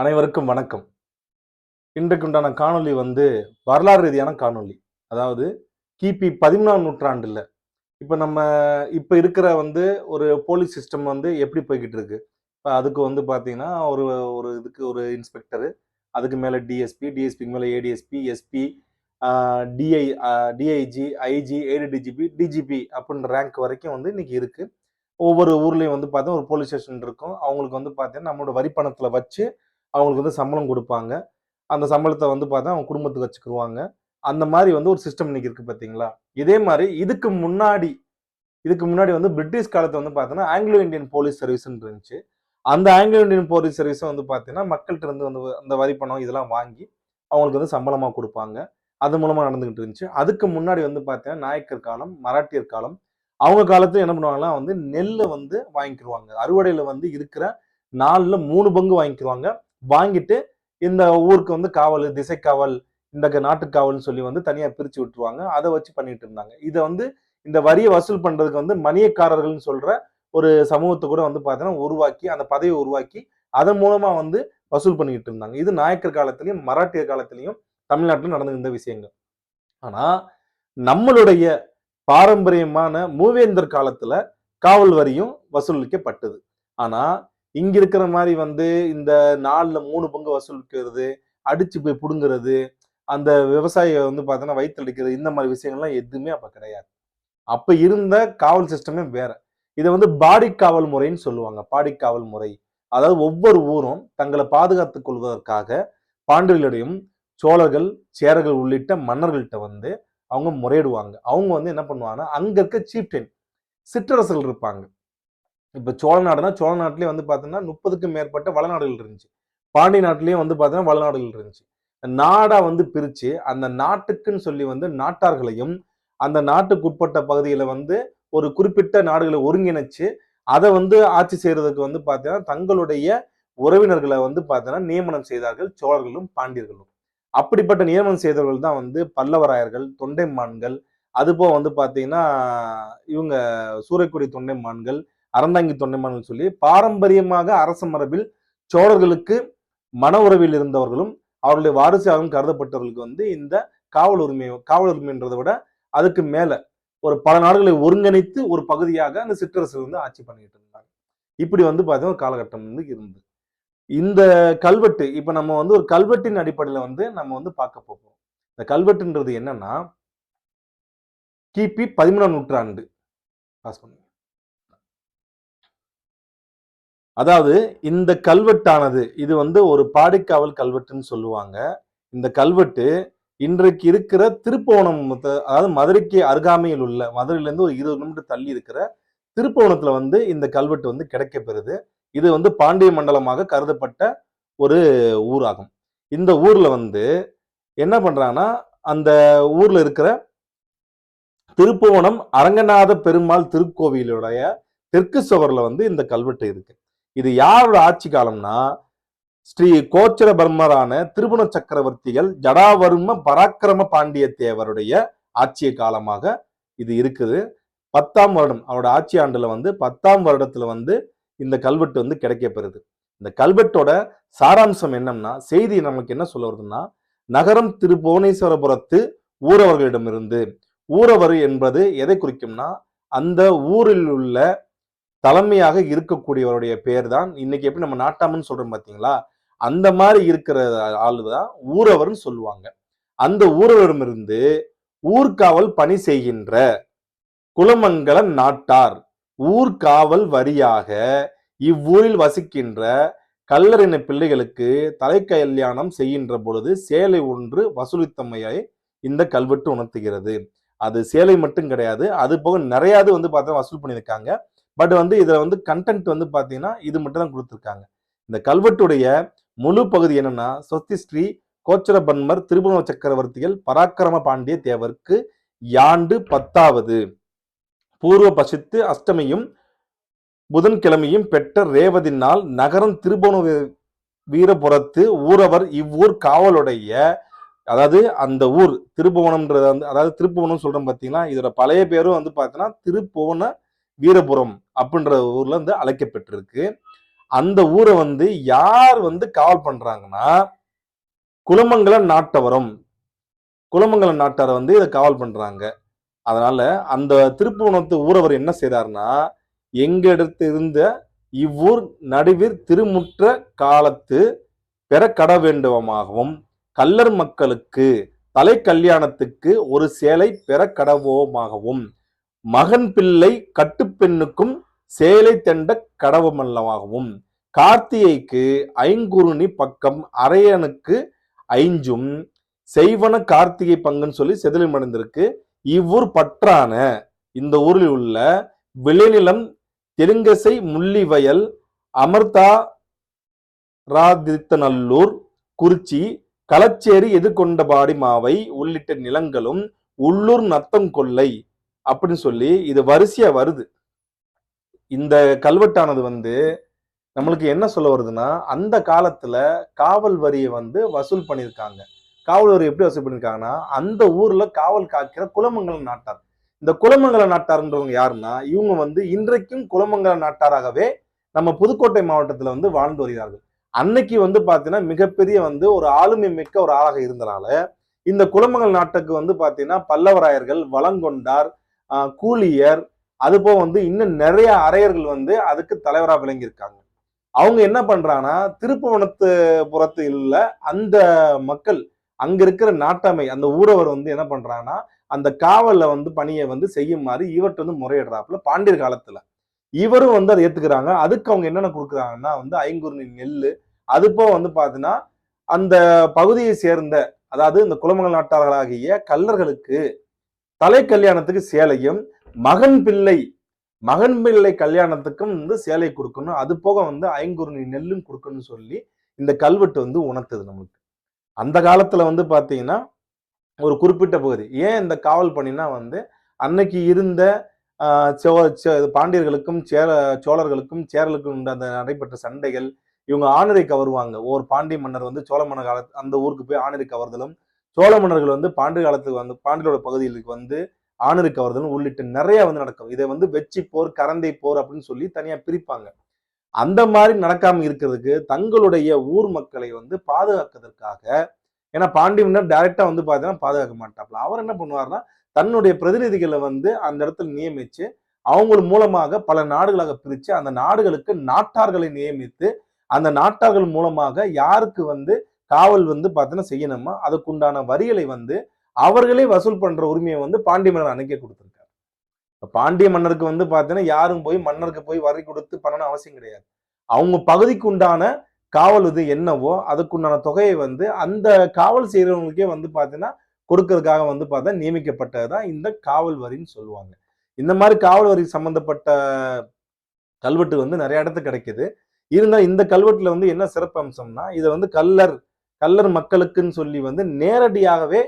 அனைவருக்கும் வணக்கம். இன்றைக்கு உண்டான காணொளி வந்து வரலாறு ரீதியான காணொளி. அதாவது கிபி பதிமூணாம் நூற்றாண்டுல. இப்போ நம்ம இப்போ இருக்கிற வந்து ஒரு போலீஸ் சிஸ்டம் வந்து எப்படி போய்கிட்டு இருக்கு இப்போ அதுக்கு வந்து பார்த்தீங்கன்னா ஒரு ஒரு இதுக்கு ஒரு இன்ஸ்பெக்டரு அதுக்கு மேலே டிஎஸ்பி டிஎஸ்பிக்கு மேலே ADSP SP DI DIG IG ADDGP DGP அப்படின்ற ரேங்க் வரைக்கும் வந்து இன்னைக்கு இருக்குது ஒவ்வொரு ஊர்லேயும் வந்து பார்த்தா ஒரு போலீஸ் ஸ்டேஷன் இருக்கும். அவங்களுக்கு வந்து பார்த்தீங்கன்னா நம்மளோட வரி பணத்தில் வச்சு அவங்களுக்கு வந்து சம்பளம் கொடுப்பாங்க. அந்த சம்பளத்தை வந்து பார்த்தா அவங்க குடும்பத்துக்கு வச்சுக்கிருவாங்க. அந்த மாதிரி வந்து ஒரு சிஸ்டம் இன்னைக்கு இருக்கு பார்த்தீங்களா? இதே மாதிரி இதுக்கு முன்னாடி இதுக்கு முன்னாடி வந்து பிரிட்டிஷ் காலத்தை வந்து பார்த்தீங்கன்னா ஆங்கிலோ இந்தியன் போலீஸ் சர்வீஸ்ன்னு இருந்துச்சு. அந்த ஆங்கிலோ இந்தியன் போலீஸ் சர்வீஸை வந்து பார்த்தீங்கன்னா மக்கள்கிட்ட இருந்து வந்து அந்த வரி பணம் இதெல்லாம் வாங்கி அவங்களுக்கு வந்து சம்பளமாக கொடுப்பாங்க. அது மூலமாக நடந்துகிட்டு இருந்துச்சு. அதுக்கு முன்னாடி வந்து பார்த்தீங்கன்னா நாயக்கர் காலம் மராட்டியர் காலம் அவங்க காலத்தில் என்ன பண்ணுவாங்கன்னா வந்து நெல்லை வந்து வாங்கிக்கிருவாங்க. அறுவடையில் வந்து இருக்கிற நாலில் மூணு பங்கு வாங்கிக்கிடுவாங்க வாங்கிட்டு இந்த ஊருக்கு வந்து காவல் திசை காவல் இந்த க- நாட்டுக்காவல்னு சொல்லி வந்து தனியா பிரிச்சு விட்டுருவாங்க. அதை வச்சு பண்ணிட்டு இருந்தாங்க. இதை வந்து இந்த வரியை வசூல் பண்றதுக்கு வந்து மணியக்காரர்கள்னு சொல்ற ஒரு சமூகத்தை கூட வந்து பார்த்தீங்கன்னா உருவாக்கி அந்த பதவியை உருவாக்கி அதன் மூலமா வந்து வசூல் பண்ணிக்கிட்டு இருந்தாங்க. இது நாயக்கர் காலத்திலையும் மராட்டியர் காலத்திலையும் தமிழ்நாட்டில் நடந்திருந்த இந்த விஷயங்கள். ஆனா நம்மளுடைய பாரம்பரியமான மூவேந்தர் காலத்துல காவல் வரியும் வசூலிக்கப்பட்டது. ஆனா இங்க இருக்கிற மாதிரி வந்து இந்த நாலுல மூணு பங்கு வசூலிக்கிறது அடிச்சு போய் புடுங்கிறது அந்த விவசாயியை வந்து பார்த்தோன்னா வயிற்றுடிக்கிறது இந்த மாதிரி விஷயங்கள்லாம் எதுவுமே அப்போ கிடையாது. அப்போ இருந்த காவல் சிஸ்டமே வேற. இதை வந்து பாடி காவல் முறைன்னு சொல்லுவாங்க. பாடி காவல் முறை. அதாவது ஒவ்வொரு ஊரும் தங்களை பாதுகாத்துக் கொள்வதற்காக பாண்டியர்களிடையும் சோழர்கள் சேரர்கள் உள்ளிட்ட மன்னர்கள்ட்ட வந்து அவங்க முறையிடுவாங்க. அவங்க வந்து என்ன பண்ணுவாங்கன்னா அங்க இருக்க சீப்டென் சிற்றரசர்கள் இருப்பாங்க. இப்போ சோழ நாடுனா சோழ நாட்டிலேயே வந்து பார்த்தீங்கன்னா முப்பதுக்கும் மேற்பட்ட வளநாடுகள் இருந்துச்சு. பாண்டி நாட்டிலையும் வந்து பார்த்தோன்னா வளநாடுகள் இருந்துச்சு. நாடா வந்து பிரிச்சு அந்த நாட்டுக்குன்னு சொல்லி வந்து நாட்டார்களையும் அந்த நாட்டுக்குட்பட்ட பகுதியில் பகுதியில வந்து ஒரு குறிப்பிட்ட நாடுகளை ஒருங்கிணைச்சு அதை வந்து ஆட்சி செய்யறதுக்கு வந்து பார்த்தீங்கன்னா தங்களுடைய உறவினர்களை வந்து பார்த்தீங்கன்னா நியமனம் செய்தார்கள் சோழர்களும் பாண்டியர்களும். அப்படிப்பட்ட நியமனம் செய்தவர்கள் தான் வந்து பல்லவராயர்கள் தொண்டைமான்கள் அதுபோக வந்து பார்த்தீங்கன்னா இவங்க சூறைக்குடி தொண்டைமான்கள் அறந்தாங்கி தொண்டைமான் சொல்லி பாரம்பரியமாக அரச மரபில் சோழர்களுக்கு மன உறவில் இருந்தவர்களும் அவருடைய வாரிசாகவும் கருதப்பட்டவர்களுக்கு வந்து இந்த காவல் உரிமை காவல் உரிமைன்றதை விட அதுக்கு மேல ஒரு பல நாடுகளை ஒருங்கிணைத்து ஒரு பகுதியாக அந்த சிற்றரசர்கள் வந்து ஆட்சி பண்ணிட்டு இருந்தாங்க. இப்படி வந்து பார்த்தீங்கன்னா காலகட்டம் வந்து இருந்தது. இந்த கல்வெட்டு இப்ப நம்ம வந்து ஒரு கல்வெட்டின் அடிப்படையில வந்து நம்ம வந்து பார்க்க போகிறோம் இந்த கல்வெட்டுன்றது என்னன்னா கிபி பதிமூணாம் நூற்றாண்டு. பாஸ் பண்ணுங்க. அதாவது இந்த கல்வெட்டானது இது வந்து ஒரு பாடிக்காவல் கல்வெட்டுன்னு சொல்லுவாங்க. இந்த கல்வெட்டு இன்றைக்கு இருக்கிற திருப்போணம் அதாவது மதுரைக்கு அருகாமையில் உள்ள மதுரையிலேருந்து ஒரு இருபது கிலோமீட்டர் தள்ளி இருக்கிற திருப்போணத்தில் வந்து இந்த கல்வெட்டு வந்து கிடைக்கப்பெறுது இது வந்து பாண்டிய மண்டலமாக கருதப்பட்ட ஒரு ஊராகும். இந்த ஊரில் வந்து என்ன பண்ணுறாங்கன்னா அந்த ஊரில் இருக்கிற திருப்புவனம் அரங்கநாத பெருமாள் திருக்கோவிலுடைய தெற்கு சுவரில் வந்து இந்த கல்வெட்டு இருக்கு. இது யாரோட ஆட்சி காலம்னா ஸ்ரீ கோச்சர பர்மரான திருபுண சக்கரவர்த்திகள் ஜடாவர்ம பராக்கிரம பாண்டிய தேவருடைய ஆட்சிய காலமாக இது இருக்குது. பத்தாம் வருடம் அவரோட ஆட்சி ஆண்டுல வந்து பத்தாம் வருடத்துல வந்து இந்த கல்வெட்டு வந்து கிடைக்கப்பெறுது. இந்த கல்வெட்டோட சாராம்சம் என்னன்னா செய்தி நமக்கு என்ன சொல்ல வருதுன்னா நகரம் திருபுவனேஸ்வரபுரத்து ஊரவர்களிடமிருந்து. ஊரவர் என்பது எதை குறிக்கும்னா அந்த ஊரில் உள்ள தலைமையாக இருக்கக்கூடியவருடைய பேர் தான் இன்னைக்கு எப்படி நம்ம நாட்டாமன்னு சொல்றோம் பாத்தீங்களா? அந்த மாதிரி இருக்கிற ஆளு தான் ஊரவர்னு சொல்லுவாங்க. அந்த ஊரவரிடமிருந்து ஊர்காவல் பணி செய்கின்ற குலமங்கல நாட்டார் ஊர்காவல் வரியாக இவ்வூரில் வசிக்கின்ற கல்லறின பிள்ளைகளுக்கு தலை கல்யாணம் செய்கின்ற பொழுது சேலை ஒன்று வசூலித்தமையை இந்த கல்வெட்டு உணர்த்துகிறது. அது சேலை மட்டும் கிடையாது. அது போக நிறையாது வந்து பார்த்தா வசூல் பண்ணியிருக்காங்க. பட் வந்து இதில் வந்து கண்டென்ட் வந்து பார்த்தீங்கன்னா இது மட்டும் தான் கொடுத்துருக்காங்க. இந்த கல்வெட்டுடைய முழு பகுதி என்னன்னா சொத்தி ஸ்ரீ கோச்சரபன்மர் திருபுவன சக்கரவர்த்திகள் பராக்கிரம பாண்டிய தேவருக்கு யாண்டு பத்தாவது. பூர்வ பசித்து அஷ்டமியும் புதன்கிழமையும் பெற்ற ரேவதி நாள் நகரம் திருபுவன வீ- வீரபுரத்து ஊரவர் இவ்வூர் காவலுடைய அதாவது அந்த ஊர் திருப்புவனம்ன்றது வந்து அதாவது திருப்புவனம் சொல்றோம் பார்த்தீங்கன்னா இதோட பழைய பேரும் வந்து பார்த்தீங்கன்னா திருப்புவன வீரபுரம் அப்படின்ற ஊர்ல வந்து அழைக்கப்பட்டிருக்கு அந்த ஊரை வந்து யார் வந்து காவல் பண்றாங்கன்னா குலமங்கல நாட்டவரம். குலமங்கல நாட்டாரை வந்து இதை காவல் பண்றாங்க. அதனால அந்த திருப்புவனத்து ஊரவர் என்ன செய்றாருன்னா எங்க இடத்து இருந்த இவ்வூர் நடுவிற் திருமுற்ற காலத்து பெற கட வேண்டுவமாகவும் கல்லர் மக்களுக்கு தலை கல்யாணத்துக்கு ஒரு சேலை பெற கடவோமாகவும் மகன் பிள்ளை கட்டுப்பெண்ணுக்கும் சேலை தெண்ட கடவுமல்லமாகவும் கார்த்திகைக்கு ஐங்குருணி பக்கம் அரையனுக்கு ஐஞ்சும். செய்வன கார்த்திகை பங்குன்னு சொல்லி செதிலும் அடைந்திருக்கு இவ்வூர் பற்றான இந்த ஊரில் உள்ள விளைநிலம் தெலுங்கசை முள்ளிவயல் அமர்தா ராதித்தநல்லூர் குறிச்சி களச்சேரி எதிர்கொண்டபாடி மாவை உள்ளிட்ட நிலங்களும் உள்ளூர் நத்தம் கொள்ளை. அப்படின்னு சொல்லி இது வரிசையா வருது. இந்த கல்வெட்டானது வந்து நம்மளுக்கு என்ன சொல்ல வருதுன்னா அந்த காலத்துல காவல் வரியை வந்து வசூல் பண்ணியிருக்காங்க. காவல் வரி எப்படி வசூல் பண்ணியிருக்காங்கன்னா அந்த ஊர்ல காவல் காக்கிற குலமங்கல நாட்டார். இந்த குலமங்கல நாட்டார்ன்றவங்க யாருன்னா இவங்க வந்து இன்றைக்கும் குலமங்கல நாட்டாராகவே நம்ம புதுக்கோட்டை மாவட்டத்துல வந்து வாழ்ந்து வருகிறார்கள். அன்னைக்கு வந்து பாத்தீங்கன்னா மிகப்பெரிய வந்து ஒரு ஆளுமை மிக்க ஒரு ஆளாக இருந்தனால இந்த குலமங்கல் நாட்டுக்கு வந்து பாத்தீங்கன்னா பல்லவராயர்கள் வளங்கொண்டார் கூலியர் அது போக வந்து இன்னும் நிறைய அரையர்கள் வந்து அதுக்கு தலைவராக விளங்கியிருக்காங்க. அவங்க என்ன பண்றாங்கன்னா திருப்புவனத்து புறத்து உள்ள அந்த மக்கள் அங்க இருக்கிற நாட்டாமை அந்த ஊரவர் வந்து என்ன பண்றாங்கன்னா அந்த காவல்ல வந்து பணியை வந்து செய்யும் மாதிரி இவர்கிட்ட வந்து முறையிடுறாப்புல பாண்டியர் காலத்துல. இவரும் வந்து அதை ஏத்துக்கிறாங்க. அதுக்கு அவங்க என்னென்ன கொடுக்குறாங்கன்னா வந்து ஐங்குறுநி நெல் அது போக வந்து பார்த்தீங்கன்னா அந்த பகுதியை சேர்ந்த அதாவது இந்த குலமங்கல் நாட்டார்களாகிய கல்லர்களுக்கு தலை கல்யாணத்துக்கு சேலையும் மகன் பிள்ளை மகன் பிள்ளை கல்யாணத்துக்கும் வந்து சேலை கொடுக்கணும். அது போக வந்து ஐங்குறுநி நெல்லும் கொடுக்கணும்னு சொல்லி இந்த கல்வெட்டு வந்து உணர்த்துது நமக்கு அந்த காலத்துல வந்து பாத்தீங்கன்னா ஒரு குறிப்பிட்ட பகுதி. ஏன் இந்த காவல் பணினா வந்து அன்னைக்கு இருந்த சோ- சே- பாண்டியர்களுக்கும் சேர சோழர்களுக்கும் சேரலுக்கும் உண்ட அந்த நடைபெற்ற சண்டைகள். இவங்க ஆணரை கவருவாங்க. ஒரு பாண்டிய மன்னர் வந்து சோழ மன்னர் காலத்து அந்த ஊருக்கு போய் ஆணரை கவர்தலும் சோழ மன்னர்கள் வந்து பாண்டிய காலத்துக்கு வந்து பாண்டியோட பகுதிகளுக்கு வந்து ஆணருக்கு கவர்தல் உள்ளிட்ட நிறைய வந்து நடக்கும். இதை வந்து வெச்சி போர் கரந்தை போர் அப்படின்னு சொல்லி தனியா பிரிப்பாங்க. அந்த மாதிரி நடக்காம இருக்கிறதுக்கு தங்களுடைய ஊர் மக்களை வந்து பாதுகாக்கிறதுக்காக ஏன்னா பாண்டிய மன்னர் டைரக்டா வந்து பார்த்தீங்கன்னா பாதுகாக்க மாட்டாப்ல. அவர் என்ன பண்ணுவாருன்னா தன்னுடைய பிரதிநிதிகளை வந்து அந்த இடத்துல நியமிச்சு அவங்க மூலமாக பல நாடுகளாக பிரித்து அந்த நாடுகளுக்கு நாட்டார்களை நியமித்து அந்த நாட்டார்கள் மூலமாக யாருக்கு வந்து காவல் வந்து பார்த்தீங்கன்னா செய்யணுமா? அதுக்குண்டான வரிகளை வந்து அவர்களே வசூல் பண்ற உரிமையை வந்து பாண்டிய மன்னர் அன்னைக்கே கொடுத்திருக்காரு. பாண்டிய மன்னருக்கு வந்து பார்த்தீங்கன்னா யாரும் போய் மன்னருக்கு போய் வரி கொடுத்து பண்ணணும் அவசியம் கிடையாது. அவங்க பகுதிக்கு உண்டான காவல் இது என்னவோ அதுக்குண்டான தொகையை வந்து அந்த காவல் செய்கிறவங்களுக்கே வந்து பார்த்தீங்கன்னா கொடுக்கறதுக்காக வந்து பார்த்தா நியமிக்கப்பட்டதுதான் இந்த காவல் வரின்னு சொல்லுவாங்க. இந்த மாதிரி காவல் வரி சம்பந்தப்பட்ட கல்வெட்டு வந்து நிறைய இடத்துல கிடைக்குது. இருந்தால் இந்த கல்வெட்டில் வந்து என்ன சிறப்பு அம்சம்னா இதை வந்து கல்லர் கல்லர் மக்களுக்குன்னு சொல்லி வந்து நேரடியாகவே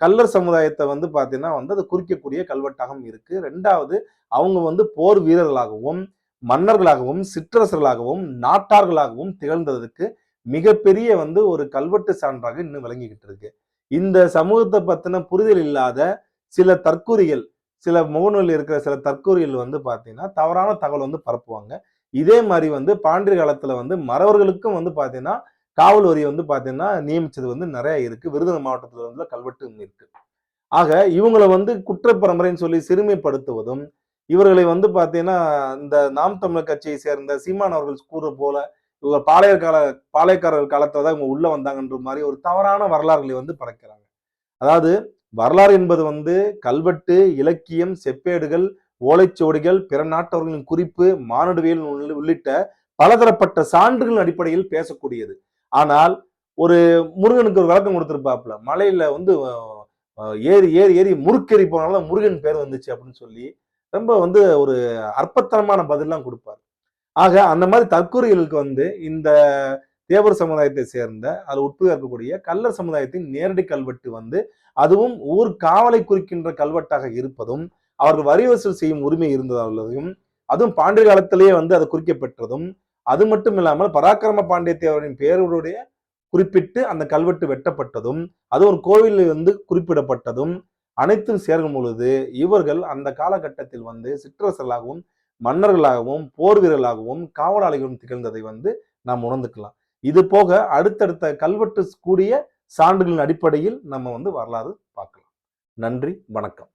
கல்லர் சமுதாயத்தை வந்து பார்த்தீங்கன்னா வந்து அது குறிக்கக்கூடிய கல்வெட்டாகவும் இருக்கு. ரெண்டாவது அவங்க வந்து போர் வீரர்களாகவும் மன்னர்களாகவும் சிற்றரசர்களாகவும் நாட்டார்களாகவும் திகழ்ந்ததுக்கு மிகப்பெரிய வந்து ஒரு கல்வெட்டு சான்றாக இன்னும் விளங்கிக்கிட்டு இருக்கு. இந்த சமூகத்தை பத்தின புரிதல் இல்லாத சில தற்கூறிகள் சில முகநூலில் இருக்கிற சில தற்கூறிகள் வந்து பார்த்தீங்கன்னா தவறான தகவல் வந்து பரப்புவாங்க. இதே மாதிரி வந்து பாண்டிய காலத்துல வந்து மறவர்களுக்கும் வந்து பார்த்தீங்கன்னா காவல் வரி வந்து பார்த்தீங்கன்னா நியமிச்சது வந்து நிறைய இருக்கு. விருதுநகர் மாவட்டத்தில் வந்து கல்வெட்டு இருக்கு. ஆக இவங்களை வந்து குற்றப்பரம்பரைன்னு சொல்லி சிறுமைப்படுத்துவதும் இவர்களை வந்து பார்த்தீங்கன்னா இந்த நாம் தமிழர் கட்சியை சேர்ந்த சீமான் அவர்கள் கூற போல இவங்க பாளையர் கால பாளையக்காரர் காலத்துல தான் இவங்க உள்ள வந்தாங்கன்ற மாதிரி ஒரு தவறான வரலாறுகளை வந்து பறக்கிறாங்க அதாவது வரலாறு என்பது வந்து கல்வெட்டு இலக்கியம் செப்பேடுகள் ஓலைச்சுவடிகள் பிற நாட்டவர்களின் குறிப்பு மானுடவியல் உள்ளிட்ட பலதரப்பட்ட சான்றுகளின் அடிப்படையில் பேசக்கூடியது. ஆனால் ஒரு முருகனுக்கு ஒரு விளக்கம் கொடுத்துருப்பாப்புல மலையில வந்து ஏறி ஏறி ஏறி முறுக்கேறி போனால முருகன் பேர் வந்துச்சு அப்படின்னு சொல்லி ரொம்ப வந்து ஒரு அற்பத்தனமான பதிலாம் கொடுப்பார். ஆக அந்த மாதிரி தற்கூறிகளுக்கு வந்து இந்த தேவர் சமுதாயத்தை சேர்ந்த அது உட்புக இருக்கக்கூடிய கல்லர் சமுதாயத்தின் நேரடி கல்வெட்டு வந்து அதுவும் ஊர் காவலை குறிக்கின்ற கல்வெட்டாக இருப்பதும் அவர்கள் வரி வசூல் செய்யும் உரிமை இருந்ததும் அதுவும் பாண்டிய காலத்திலேயே வந்து அது குறிக்கப்பெற்றதும் அது மட்டும் இல்லாமல் பராக்கிரம பாண்டிய தேவரின் பேருடைய குறிப்பிட்டு அந்த கல்வெட்டு வெட்டப்பட்டதும் அது ஒரு கோவிலில் வந்து குறிப்பிடப்பட்டதும் அனைத்தும் சேர்க்கும் பொழுது இவர்கள் அந்த காலகட்டத்தில் வந்து சிற்றரசர்களாகவும் மன்னர்களாகவும் போர் வீரர்களாகவும் காவலாளிகளும் திகழ்ந்ததை வந்து நாம் உணர்ந்துக்கலாம். இது போக அடுத்தடுத்த கல்வெட்டு கூடிய சான்றுகளின் அடிப்படையில் நம்ம வந்து வரலாறு பார்க்கலாம். நன்றி வணக்கம்.